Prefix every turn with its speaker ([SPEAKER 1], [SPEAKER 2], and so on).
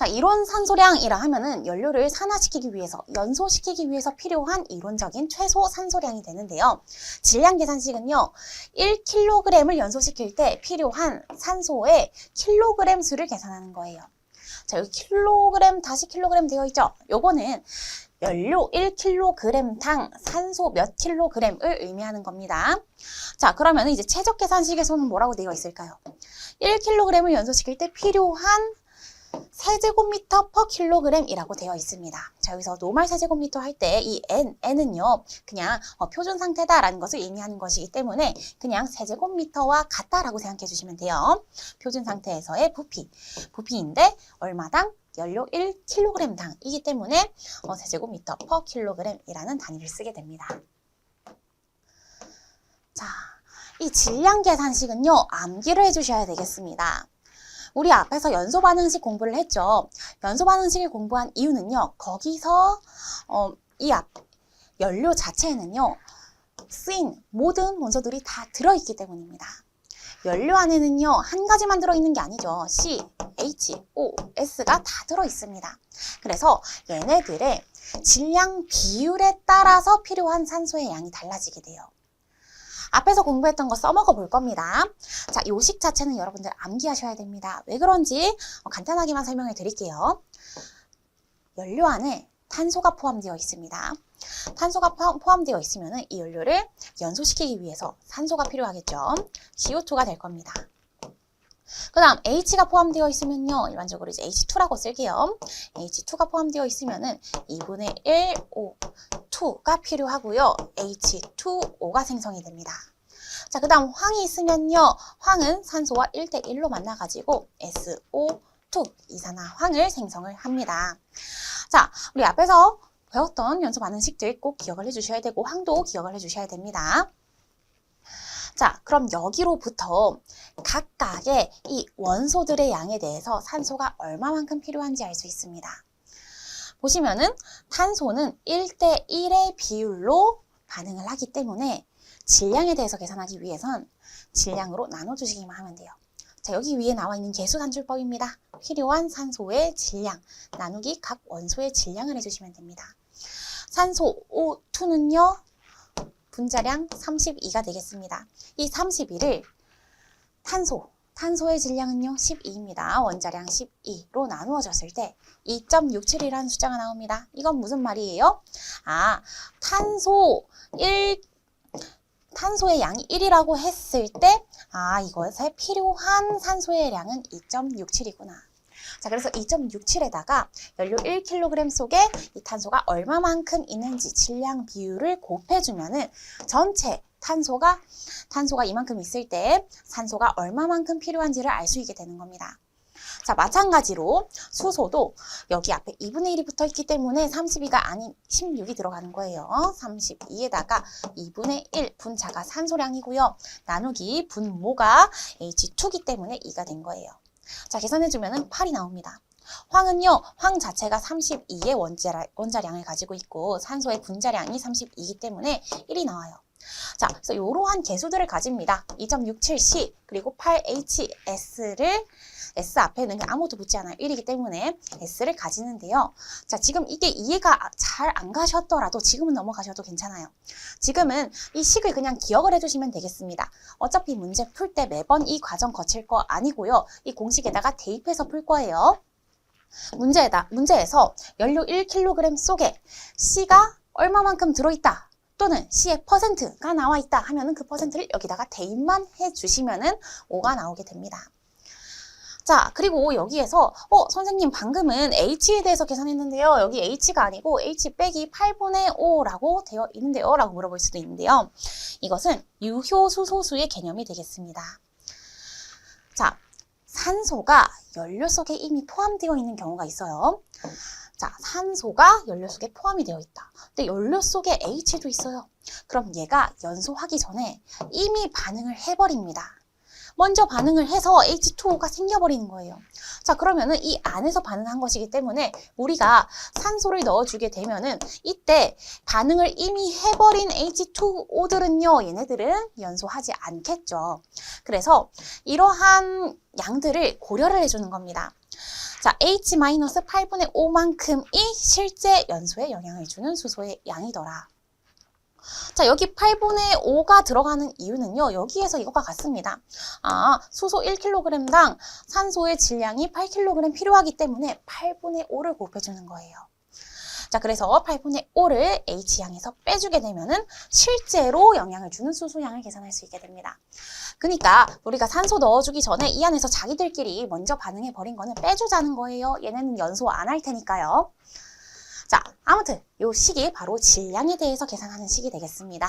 [SPEAKER 1] 자, 이론 산소량이라 하면은 연료를 산화시키기 위해서, 연소시키기 위해서 필요한 이론적인 최소 산소량이 되는데요. 질량 계산식은요, 1kg을 연소시킬 때 필요한 산소의 킬로그램 수를 계산하는 거예요. 자, 여기 킬로그램 다시 킬로그램 되어 있죠? 요거는 연료 1kg당 산소 몇 킬로그램을 의미하는 겁니다. 자, 그러면 이제 최적 계산식에서는 뭐라고 되어 있을까요? 1kg을 연소시킬 때 필요한 세제곱미터 퍼 킬로그램이라고 되어 있습니다. 자, 여기서 노말 세제곱미터 할 때 이 n, n은요, 그냥 어, 표준 상태다라는 것을 의미하는 것이기 때문에 그냥 세제곱미터와 같다라고 생각해 주시면 돼요. 표준 상태에서의 부피. 부피인데 얼마당? 연료 1kg당이기 때문에 어, 세제곱미터 퍼 킬로그램이라는 단위를 쓰게 됩니다. 자, 이 질량 계산식은요, 암기를 해주셔야 되겠습니다. 우리 앞에서 연소 반응식 공부를 했죠. 연소 반응식을 공부한 이유는요. 거기서 어, 이 앞 연료 자체에는요. 쓰인 모든 원소들이 다 들어있기 때문입니다. 연료 안에는요. 한 가지만 들어있는 게 아니죠. C, H, O, S가 다 들어있습니다. 그래서 얘네들의 질량 비율에 따라서 필요한 산소의 양이 달라지게 돼요. 앞에서 공부했던 거 써먹어 볼 겁니다. 자, 요식 자체는 여러분들 암기하셔야 됩니다. 왜 그런지 어, 간단하게만 설명해 드릴게요. 연료 안에 탄소가 포함되어 있습니다. 탄소가 포함되어 있으면 이 연료를 연소시키기 위해서 산소가 필요하겠죠. CO2가 될 겁니다. 그 다음 H가 포함되어 있으면요. 일반적으로 이제 H2라고 쓸게요. H2가 포함되어 있으면은 2분의 1, 5, 2가 필요하고요. H2O가 생성이 됩니다. 자, 그 다음 황이 있으면요. 황은 산소와 1대1로 만나가지고 SO2, 이산화황을 생성을 합니다. 자, 우리 앞에서 배웠던 연소 반응식들 꼭 기억을 해주셔야 되고 황도 기억을 해주셔야 됩니다. 자, 그럼 여기로부터 각각의 이 원소들의 양에 대해서 산소가 얼마만큼 필요한지 알 수 있습니다. 보시면은 탄소는 1대 1의 비율로 반응을 하기 때문에 질량에 대해서 계산하기 위해선 질량으로 나눠주시기만 하면 돼요. 자, 여기 위에 나와 있는 계수산출법입니다. 필요한 산소의 질량 나누기 각 원소의 질량을 해주시면 됩니다. 산소 O2는요. 분자량 32가 되겠습니다. 이 32를 탄소, 탄소의 질량은요 12입니다. 원자량 12로 나누어졌을 때 2.67이라는 숫자가 나옵니다. 이건 무슨 말이에요? 아, 탄소 1 탄소의 양이 1이라고 했을 때, 아, 이것에 필요한 산소의 양은 2.67이구나. 자, 그래서 2.67에다가 연료 1kg 속에 이 탄소가 얼마만큼 있는지 질량 비율을 곱해주면은 전체 탄소가 탄소가 이만큼 있을 때 산소가 얼마만큼 필요한지를 알 수 있게 되는 겁니다. 자, 마찬가지로 수소도 여기 앞에 2분의 1이 붙어 있기 때문에 32가 아닌 16이 들어가는 거예요. 32에다가 2분의 1 분자가 산소량이고요. 나누기 분모가 H2기 때문에 2가 된 거예요. 자, 계산해주면 8이 나옵니다. 황은요, 황 자체가 32의 원자량, 원자량을 가지고 있고 산소의 분자량이 32이기 때문에 1이 나와요. 자, 그래서 이러한 개수들을 가집니다. 2.67C 그리고 8HS를 S 앞에 는 아무도 붙지 않아요. 1이기 때문에 S를 가지는데요. 자, 지금 이게 이해가 잘 안 가셨더라도 지금은 넘어가셔도 괜찮아요. 지금은 이 식을 그냥 기억을 해주시면 되겠습니다. 어차피 문제 풀 때 매번 이 과정 거칠 거 아니고요. 이 공식에다가 대입해서 풀 거예요. 문제에다, 문제에서 연료 1kg 속에 C가 얼마만큼 들어있다. 또는 C의 퍼센트가 나와 있다 하면은 그 퍼센트를 여기다가 대입만 해주시면은 5가 나오게 됩니다. 자, 그리고 여기에서 어, 선생님 방금은 H에 대해서 계산했는데요. 여기 H가 아니고 H 빼기 8분의 5라고 되어 있는데요. 라고 물어볼 수도 있는데요. 이것은 유효수소수의 개념이 되겠습니다. 자, 산소가 연료 속에 이미 포함되어 있는 경우가 있어요. 자, 산소가 연료 속에 포함이 되어 있다. 근데 연료 속에 H도 있어요. 그럼 얘가 연소하기 전에 이미 반응을 해버립니다. 먼저 반응을 해서 H2O가 생겨버리는 거예요. 자, 그러면은 이 안에서 반응한 것이기 때문에 우리가 산소를 넣어주게 되면은 이때 반응을 이미 해버린 H2O들은요, 얘네들은 연소하지 않겠죠. 그래서 이러한 양들을 고려를 해주는 겁니다. 자, H-8분의 5만큼이 실제 연소에 영향을 주는 수소의 양이더라. 자, 여기 8분의 5가 들어가는 이유는요, 여기에서 이것과 같습니다. 아, 수소 1kg당 산소의 질량이 8kg 필요하기 때문에 8분의 5를 곱해주는 거예요. 자, 그래서 8분의 5를 H양에서 빼주게 되면은 실제로 영향을 주는 수소양을 계산할 수 있게 됩니다. 그러니까 우리가 산소 넣어주기 전에 이 안에서 자기들끼리 먼저 반응해 버린 거는 빼주자는 거예요. 얘네는 연소 안 할 테니까요. 자, 아무튼 이 식이 바로 질량에 대해서 계산하는 식이 되겠습니다.